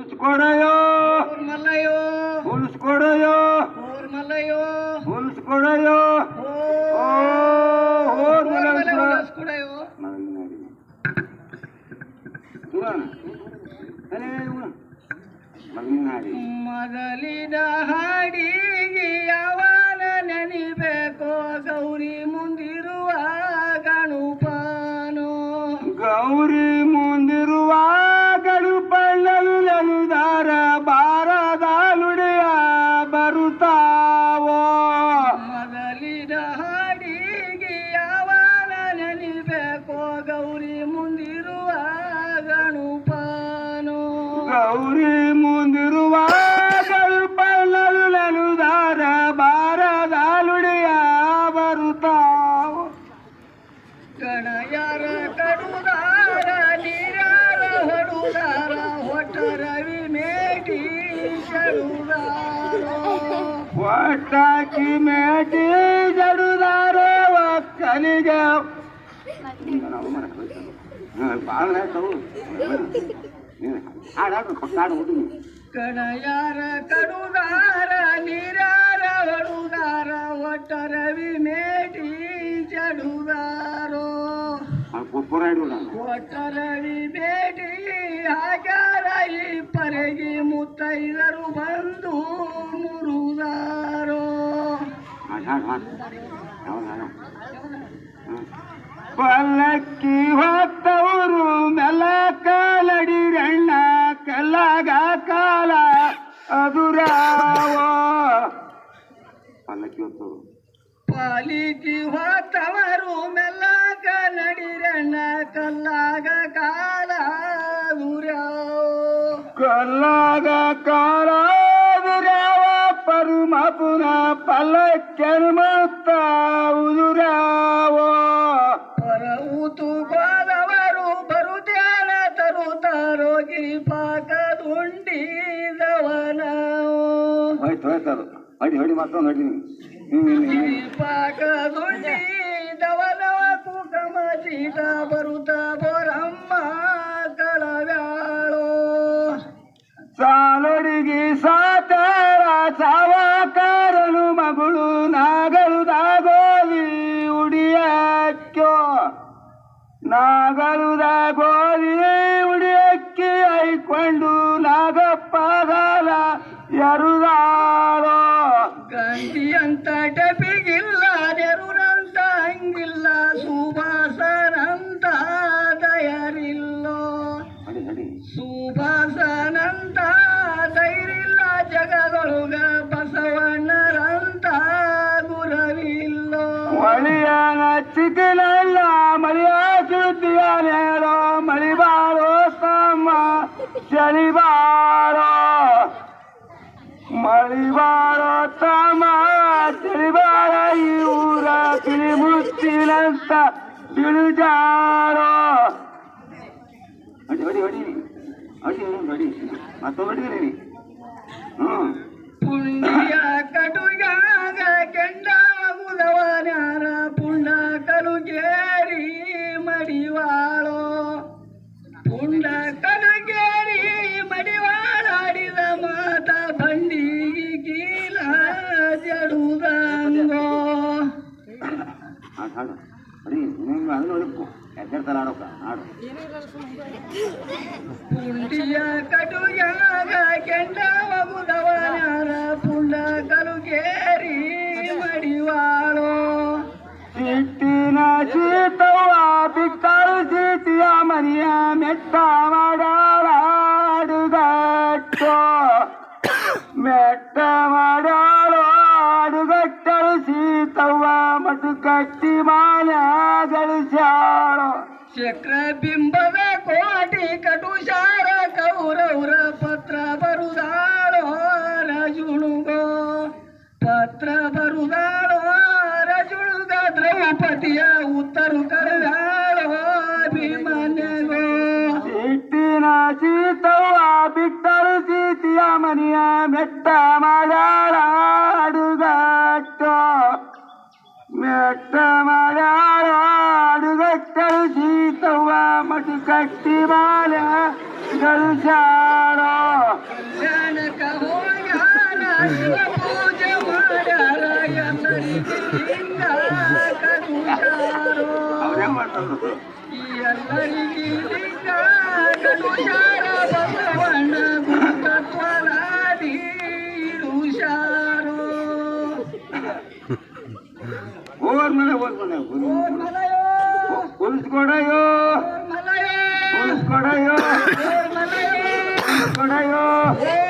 ಉಳಿಸ್ಕೊಡಯೋ ಮಲ್ಲಯ್ಯೋ ಉಳಿಸ್ಕೊಡಯೋ ಮಲ್ಲಯ್ಯೋ ಉಳಿಸ್ಕೊಡಯೋ ಮೊದಲಿನ ಹಾಡಿಗೆ ಯಾವನ ನೆನಿಬೇಕೋ ಗೌರಿ ಮುಂದಿರುವ ಗಡುಪಳ್ಳಲು ನನುದಾರ ಬಾರದ ನುಡಿಯ ಬರುತ್ತಾವೋ ಗಣಯಾರ ಕಡುದಾರ ನೀರಾರ ಹೊಡುದಾರ ಹೊಟ್ಟ ರವಿ ಮೇಟಿ ಒಟ್ಟಾಕಿ ಮೇಟಿ ಜಡುದಾರ ಒಕ್ಕಲಿಗೆ ಭಾಳ ಹಾಡಾಡು ಹಾಡು ಹುಡುಗಿ ಕಣಯಾರ ಕಡುದಾರ ನೀರಾರ ಹೊಡುದಾರ ಒಟ್ಟ ರವಿ ಮೇಟಿ ಜಡುದಾರೋ ಪುರ ಹಿಡಿಲ್ಲ ಒಟ್ಟ ಮೇಟಿ ಹಾಕ್ಯಾರ ಈ ಪರೆಗಿ ಮುತ್ತೈದರು ಬಂದು ಮುರುದಾರೋ ಪಲ್ಲಕ್ಕಿ ಹೊತ್ತವರು ಕಾಲಡಿರಣ್ಣ తెల్లగా కాల అదురావో. పల్లకి వద్దు. పాలికి వాతవరు మెల్లగ నడిరణ కల్లాగ కాల కల్లాగ కాల పరుమ పున పల్లకెనుమా ಹೋಯ್ತು ಹೋಯ್ತದು ಹೊಡಿ ಹೊಡಿ ಮತ್ತೊಂದು ಹೊಡಿ ಗಿರಿಪಾಕದುಂಡಿದವನವ ಕುಕಮ ಚೀಟ ಬರುತ್ತ ಅಂತ ಟಪಿಗಿಲ್ಲ ನೆರುನಂತ ಹಂಗಿಲ್ಲ ಸುಭಾಸನಂತ ದಯರಿಲ್ಲೋ ಸುಭಾಸನಂತ ಧೈರ್ಯಿಲ್ಲ ಜಗದೊಳಗ ಬಸವಣ್ಣರಂತ ಗುರವಿಲ್ಲೋ. ಮಳಿಯ ಚಿಕ್ಕನಲ್ಲ ಮಳಿಯ ಸುದ್ದಿಯ ನೇರೋ ಮಳಿ ಚಳಿ ಬಾರ ಈ ಊರ ತಿಳಿ ಮುತ್ತಿನಂತ ಬಿಳುಜಾರೋ ಹೊಡಿ ಹೊಡಿ ಹೊಡಿ ಹೊಡಿ ಹೊಡಿ ಮತ್ತೊಂದು ಹೊಡಿದ್ರಿ ಹ್ಞೂ ಪುಣ್ಯ ಕಟುಯಾಗ నాడు మరి నేను అందులో ఒలుపు ఎగ్గడతలాడొక నాడు చిట్టిన చీతవా బిక్కలు చీతియా మరియా మెట్టా ಮಟು ಕಟ್ಟಿ ಮಾಲ ಗಳಿಸ್ಯಾಳು ಚಕ್ರ ಬಿಂಬದ ಕೋಟಿ ಕಟುಶಾರ ಕೌರವ್ರ ಪತ್ರ ಬರುದಾಳೋ ರಜುಳುಗೋ ಪತ್ರ ಬರುದಾಳೋ ರಜುಳುಗ ದ್ರೌಪದಿಯ ಉತ್ತರು ಕರೆದಾಳೋ ಭೀಮನೆಗೋ ಸಿಟ್ಟಿನ ಸೀತವ್ವ मट कटी माल गुछारा 来哥，来来来，来哥。